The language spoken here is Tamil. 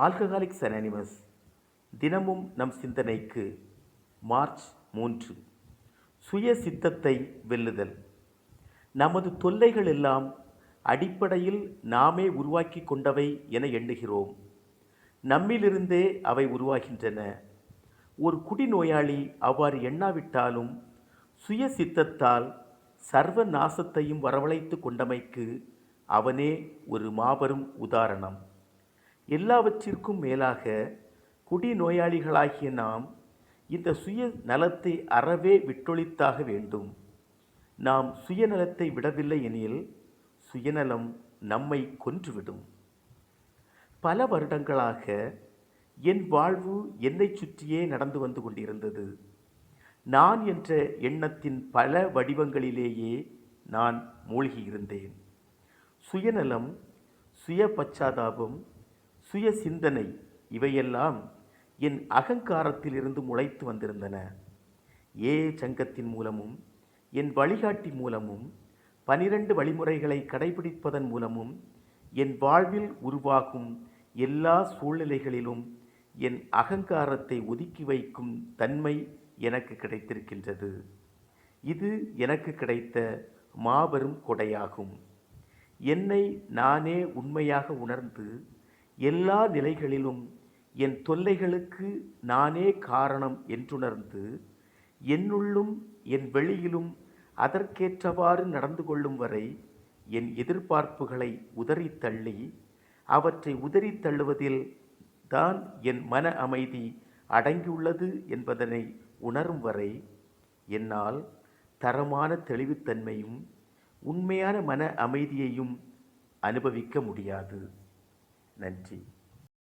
ஆல்கஹாலிக்ஸ் அனானிமஸ் தினமும் நம் சிந்தனைக்கு மார்ச் மூன்று. சுய சித்தத்தை வெல்லுதல். நமது தொல்லைகள் எல்லாம் அடிப்படையில் நாமே உருவாக்கி கொண்டவை என எண்ணுகிறோம். நம்மிலிருந்தே அவை உருவாகின்றன. ஒரு குடிநோயாளி அவ்வாறு எண்ணாவிட்டாலும் சுய சித்தத்தால் சர்வ நாசத்தையும் வரவழைத்து கொண்டமைக்கு அவனே ஒரு மாபெரும் உதாரணம். எல்லாவற்றிற்கும் மேலாக குடிநோயாளிகளாகிய நாம் இந்த சுய நலத்தை அறவே விட்டொழித்தாக வேண்டும். நாம் சுயநலத்தை விடவில்லை எனில் சுயநலம் நம்மை கொன்றுவிடும். பல வருடங்களாக என் வாழ்வு என்னைச் சுற்றியே நடந்து வந்து கொண்டிருந்தது. நான் என்ற எண்ணத்தின் பல வடிவங்களிலேயே நான் மூழ்கியிருந்தேன். சுயநலம் சுய பச்சாதாபம் சுய சிந்தனை இவையெல்லாம் என் அகங்காரத்திலிருந்து முளைத்து வந்திருந்தன. ஏ சங்கத்தின் மூலமும் என் வழிகாட்டி மூலமும் பனிரெண்டு வழிமுறைகளை கடைபிடிப்பதன் மூலமும் என் வாழ்வில் உருவாகும் எல்லா சூழ்நிலைகளிலும் என் அகங்காரத்தை ஒதுக்கி வைக்கும் தன்மை எனக்கு கிடைத்திருக்கின்றது. இது எனக்கு கிடைத்த மாபெரும் கொடையாகும். என்னை நானே உண்மையாக உணர்ந்து எல்லா நிலைகளிலும் என் தொல்லைகளுக்கு நானே காரணம் என்றுணர்ந்து என்னுள்ளும் என் வெளியிலும் அதற்கேற்றவாறு நடந்து கொள்ளும் வரை என் எதிர்பார்ப்புகளை உதறித்தள்ளி அவற்றை உதறித்தள்ளுவதில் தான் என் மன அமைதி அடங்கியுள்ளது என்பதனை உணரும் வரை என்னால் தரமான தெளிவுத்தன்மையும் உண்மையான மன அமைதியையும் அனுபவிக்க முடியாது. நன்றி.